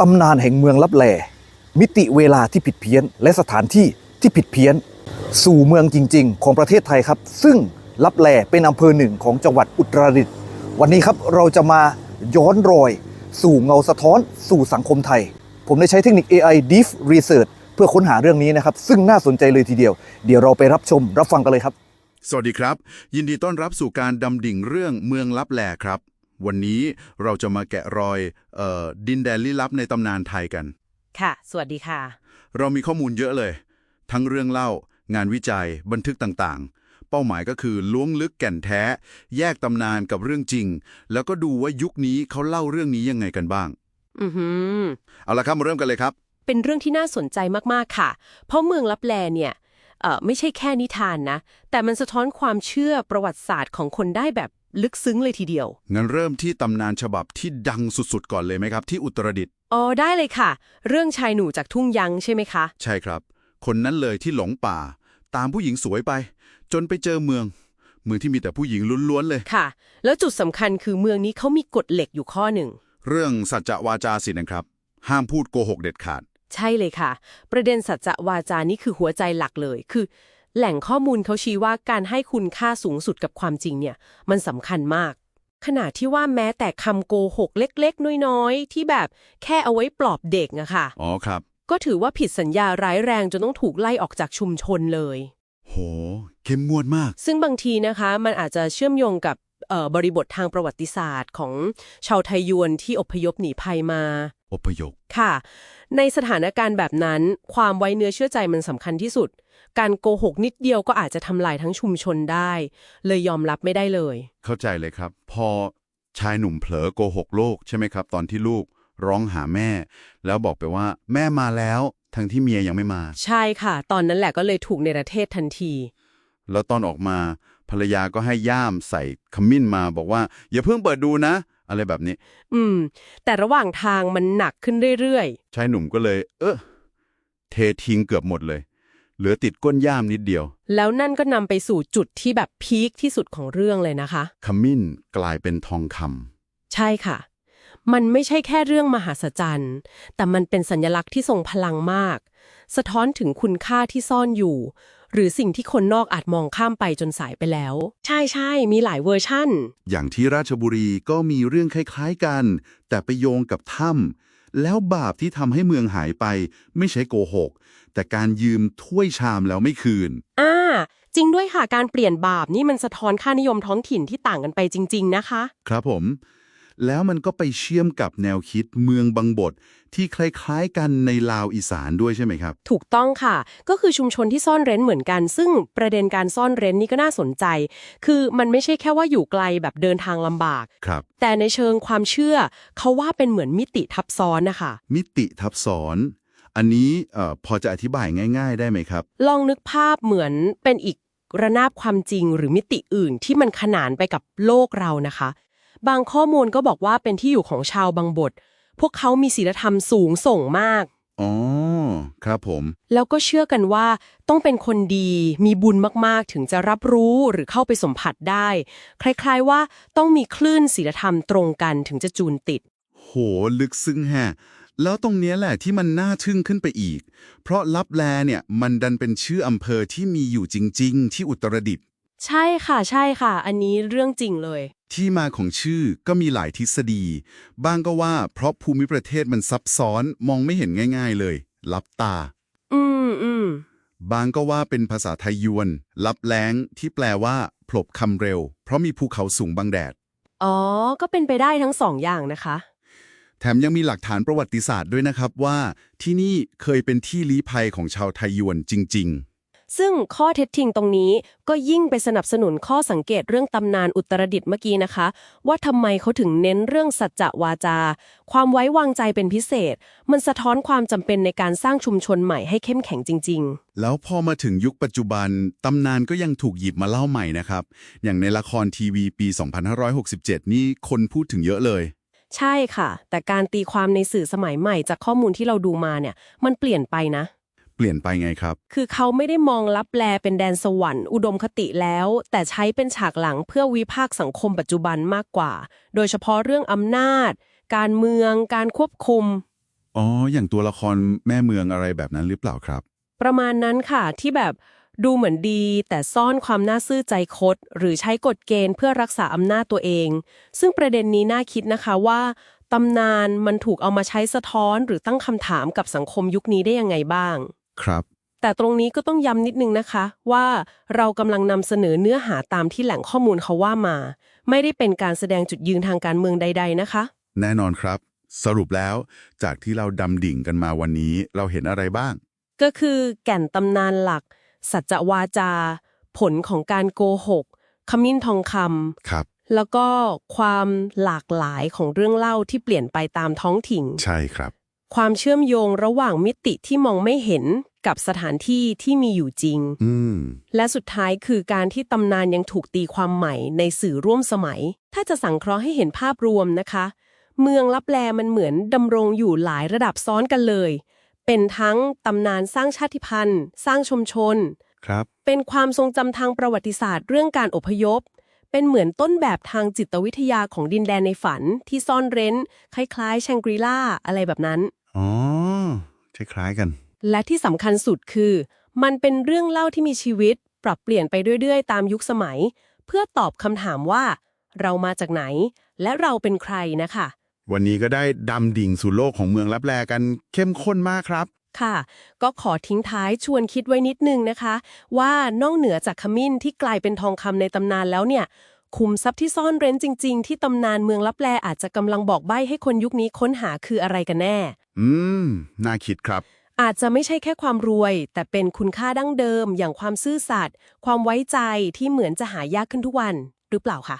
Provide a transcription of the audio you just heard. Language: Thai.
ตำนานแห่งเมืองลับแล มิติเวลาที่ผิดเพี้ยน และสถานที่ที่ผิดเพี้ยน สู่เมืองจริง ๆ ของประเทศไทยครับ ซึ่งลับแลเป็นอำเภอหนึ่งของจังหวัดอุตรดิตถ์วันนี้ครับเราจะมาย้อนรอย สู่เงาสะท้อน สู่สังคมไทย ผมได้ใช้เทคนิค AI Deep Research เพื่อค้นหาเรื่องนี้นะครับ ซึ่งน่าสนใจเลยทีเดียว เดี๋ยวเราไปรับชมรับฟังกันเลยครับ สวัสดีครับ ยินดีต้อนรับสู่การดำดิ่งเรื่องเมืองลับแลครับ วันนี้เราจะมาแกะรอยเออดินแดนลี้ลับในตำนานไทยกัน ค่ะ สวัสดีค่ะ เรามีข้อมูลเยอะเลย ทั้งเรื่องเล่า งานวิจัย บันทึกต่างๆ เป้าหมายก็คือล้วงลึกแก่นแท้ แยกตำนานกับเรื่องจริง แล้วก็ดูว่ายุคนี้เขาเล่าเรื่องนี้ยังไงกันบ้าง อือหือเอาละครับมาเริ่มกันเลยครับ เป็นเรื่องที่น่าสนใจมากๆค่ะ เพราะเมืองลับแลเนี่ยเอ่อไม่ใช่แค่นิทานนะ แต่มันสะท้อนความเชื่อประวัติศาสตร์ของคนได้แบบ ลึกซึ้งเลยทีเดียว งั้นเริ่มที่ตำนานฉบับที่ดังสุดๆ ก่อนเลยไหมครับ ที่อุตรดิตถ์อ๋อได้เลยค่ะ เรื่องชายหนูจากทุ่งยังใช่ไหมคะ ใช่ครับ คนนั้นเลยที่หลงป่า ตามผู้หญิงสวยไป จนไปเจอเมือง เมืองที่มีแต่ผู้หญิงล้วนๆเลย ค่ะ แล้วจุดสำคัญคือเมืองนี้เขามีกฎเหล็กอยู่ข้อหนึ่ง เรื่องสัจจวาจาสินะครับ ห้ามพูดโกหกเด็ดขาด ใช่เลยค่ะ ประเด็นสัจจะวาจานี่คือหัวใจหลักเลยคือ แหล่งข้อมูลเขาชี้ว่าการให้คุณค่าสูงสุดกับความจริงเนี่ย มันสำคัญมาก ขนาดที่ว่าแม้แต่คำโกหกเล็กๆ น้อยๆ ที่แบบแค่เอาไว้ปลอบเด็กอะค่ะ อ๋อครับ ก็ถือว่าผิดสัญญาร้ายแรงจนต้องถูกไล่ออกจากชุมชนเลย โห เข้มงวดมาก ซึ่งบางทีนะคะ มันอาจจะเชื่อมโยงกับเอ่อบริบททางประวัติศาสตร์ของชาวไทยยวนที่อพยพหนีภัยมา อพยพ ค่ะ ในสถานการณ์แบบนั้น ความไว้เนื้อเชื่อใจมันสำคัญที่สุด การโกหกนิดเดียวก็อาจจะทำลายทั้งชุมชนได้ เลยยอมรับไม่ได้เลย เข้าใจเลยครับ พอชายหนุ่มเผลอโกหกโลกใช่ไหมครับ ตอนที่ลูกร้องหาแม่ แล้วบอกไปว่าแม่มาแล้วทั้งที่เมียยังไม่มา ใช่ค่ะ ตอนนั้นแหละก็เลยถูกในประเทศทันที แล้วตอนออกมาภรรยาก็ให้ย่ามใส่ขมิ้นมาบอกว่า อย่าเพิ่งเปิดดูนะ อะไรแบบนี้ อืม แต่ระหว่างทางมันหนักขึ้นเรื่อยชายหนุ่มก็เลย เออเททิ้งเกือบหมดเลย เหลือติดก้นย่ามนิดเดียวๆแล้วนั่นก็นำไปสู่จุดที่แบบพีคที่สุดของเรื่องเลยนะคะ ขมิ้นกลายเป็นทองคำใช่ค่ะ มันไม่ใช่แค่เรื่องมหาศจรรย์ แต่มันเป็นสัญลักษณ์ที่ทรงพลังมาก สะท้อนถึงคุณค่าที่ซ่อนอยู่ หรือสิ่งที่คนนอกอาจมองข้ามไปจนสายไปแล้ว ใช่ใช่มีหลายเวอร์ชั่น อย่างที่ราชบุรีก็มีเรื่องคล้ายๆกัน แต่ไปโยงกับถ้ำ แล้วบาปที่ทำให้เมืองหายไป ไม่ใช่โกหก แต่การยืมถ้วยชามแล้วไม่คืน อ่า จริงด้วยค่ะ การเปลี่ยนบาปนี่มันสะท้อนค่านิยมท้องถิ่นที่ต่างกันไปจริง ๆ นะคะ ครับผม แล้วมันก็ไปเชื่อมกับแนวคิดเมืองบางบทที่คล้ายๆกันในลาวอีสานด้วยใช่ไหมครับ ถูกต้องค่ะ ก็คือชุมชนที่ซ่อนเร้นเหมือนกัน ซึ่งประเด็นการซ่อนเร้นนี่ก็น่าสนใจ คือมันไม่ใช่แค่ว่าอยู่ไกลแบบเดินทางลำบาก ครับ แต่ในเชิงความเชื่อเขาว่าเป็นเหมือนมิติทับซ้อนนะคะ มิติทับซ้อนอันนี้เอ่อพอจะอธิบายง่าย ๆ ได้ไหมครับ ลองนึกภาพเหมือนเป็นอีกระนาบความจริงหรือมิติอื่นที่มันขนานไปกับโลกเรานะคะ บางข้อมูลก็บอกว่าเป็นที่อยู่ของชาวบางบท พวกเขามีศีลธรรมสูงส่งมาก อ๋อ ครับผม แล้วก็เชื่อกันว่าต้องเป็นคนดีมีบุญมากๆ ถึงจะรับรู้หรือเข้าไปสัมผัสได้ คล้ายๆว่าต้องมีคลื่นศีลธรรมตรงกันถึงจะจูนติด โห ลึกซึ้งแฮะแล้วตรงเนี้ยแหละที่มันน่าทึ่งขึ้นไปอีก เพราะลับแลเนี่ยมันดันเป็นชื่ออำเภอที่มีอยู่จริง ๆ ที่อุตรดิตถ์ใช่ค่ะใช่ค่ะ อันนี้เรื่องจริงเลย ที่มาของชื่อก็มีหลายทฤษฎี บ้างก็ว่าเพราะภูมิประเทศมันซับซ้อนมองไม่เห็นง่าย ๆเลย ลับตา อืมอืมบางก็ว่าเป็นภาษาไทยยวน ลับแล้งที่แปลว่าพลบคำเร็ว เพราะมีภูเขาสูงบังแดด อ๋อ ก็เป็นไปได้ทั้งสองอย่างนะคะ แถมยังมีหลักฐานประวัติศาสตร์ด้วยนะครับว่า ที่นี่เคยเป็นที่ลี้ภัยของชาวไทยยวนจริง ซึ่งข้อเท็จจริงตรงนี้ก็ยิ่งไปสนับสนุนข้อสังเกตเรื่องตำนานอุตรดิตถ์เมื่อกี้นะคะ ว่าทำไมเขาถึงเน้นเรื่องสัจจะวาจา ความไว้วางใจเป็นพิเศษ มันสะท้อนความจำเป็นในการสร้างชุมชนใหม่ให้เข้มแข็งจริง ๆ แล้วพอมาถึงยุคปัจจุบัน ตำนานก็ยังถูกหยิบมาเล่าใหม่นะครับ อย่างในละครทีวีปี 2567 นี่คนพูดถึงเยอะเลยๆใช่ค่ะ แต่การตีความในสื่อสมัยใหม่จากข้อมูลที่เราดูมาเนี่ย มันเปลี่ยนไปนะ เปลี่ยนไปไงครับ คือเขาไม่ได้มองลับแลเป็นแดนสวรรค์อุดมคติแล้ว แต่ใช้เป็นฉากหลังเพื่อวิพากษ์สังคมปัจจุบันมากกว่า โดยเฉพาะเรื่องอำนาจ การเมือง การควบคุม อ๋อ อย่างตัวละครแม่เมืองอะไรแบบนั้นหรือเปล่าครับ ประมาณนั้นค่ะที่แบบดูเหมือนดี แต่ซ่อนความน่าซื่อใจคด หรือใช้กฎเกณฑ์เพื่อรักษาอำนาจตัวเอง ซึ่งประเด็นนี้น่าคิดนะคะว่าตำนานมันถูกเอามาใช้สะท้อนหรือตั้งคำถามกับสังคมยุคนี้ได้ยังไงบ้าง ครับ แต่ตรงนี้ก็ต้องย้ำนิดนึงนะคะ ว่าเรากำลังนำเสนอเนื้อหาตามที่แหล่งข้อมูลเขาว่ามา ไม่ได้เป็นการแสดงจุดยืนทางการเมืองใด ๆ นะคะ แน่นอนครับ สรุปแล้ว จากที่เราดำดิ่งกันมาวันนี้ เราเห็นอะไรบ้าง ก็คือแก่นตำนานหลัก สัจวาจา ผลของการโกหกขมิ้นทองคครับำแล้วก็ความหลากหลายของเรื่องเล่าที่เปลี่ยนไปตามท้องถิ่น ใช่ครับ ความเชื่อมโยงระหว่างมิติที่มองไม่เห็นกับสถานที่ที่มีอยู่จริงอืมและสุดท้ายคือการที่ตำนานยังถูกตีความใหม่ในสื่อร่วมสมัย ถ้าจะสังเคราะห์ให้เห็นภาพรวมนะคะ เมืองลับแลมันเหมือนดำรงอยู่หลายระดับซ้อนกันเลย เป็นทั้งตำนานสร้างชาติพันธุ์ สร้างชุมชน ครับ เป็นความทรงจำทางประวัติศาสตร์เรื่องการอพยพ เป็นเหมือนต้นแบบทางจิตวิทยาของดินแดนในฝันที่ซ่อนเร้น คล้ายๆแชงกรีล่าอะไรแบบนั้น อ๋อคล้ายๆกัน และที่สำคัญสุดคือ มันเป็นเรื่องเล่าที่มีชีวิต ปรับเปลี่ยนไปเรื่อยๆ ตามยุคสมัย เพื่อตอบคำถามว่า เรามาจากไหน และเราเป็นใครนะคะ วันนี้ก็ได้ดำดิ่งสู่โลกของเมืองลับแลกันเข้มข้นมากครับ ค่ะ ก็ขอทิ้งท้ายชวนคิดไว้นิดนึงนะคะ ว่านอกเหนือจากขมิ้นที่กลายเป็นทองคำในตำนานแล้วเนี่ยคุมทรัพย์ที่ซ่อนเร้นจริง ๆ ที่ตำนานเมืองลับแลอาจจะกำลังบอกใบ้ให้คนยุคนี้ค้นหาคืออะไรกันแน่ อืม น่าคิดครับ อาจจะไม่ใช่แค่ความรวย แต่เป็นคุณค่าดั้งเดิม อย่างความซื่อสัตย์ความไว้ใจที่เหมือนจะหายากขึ้นทุกวัน หรือเปล่าคะ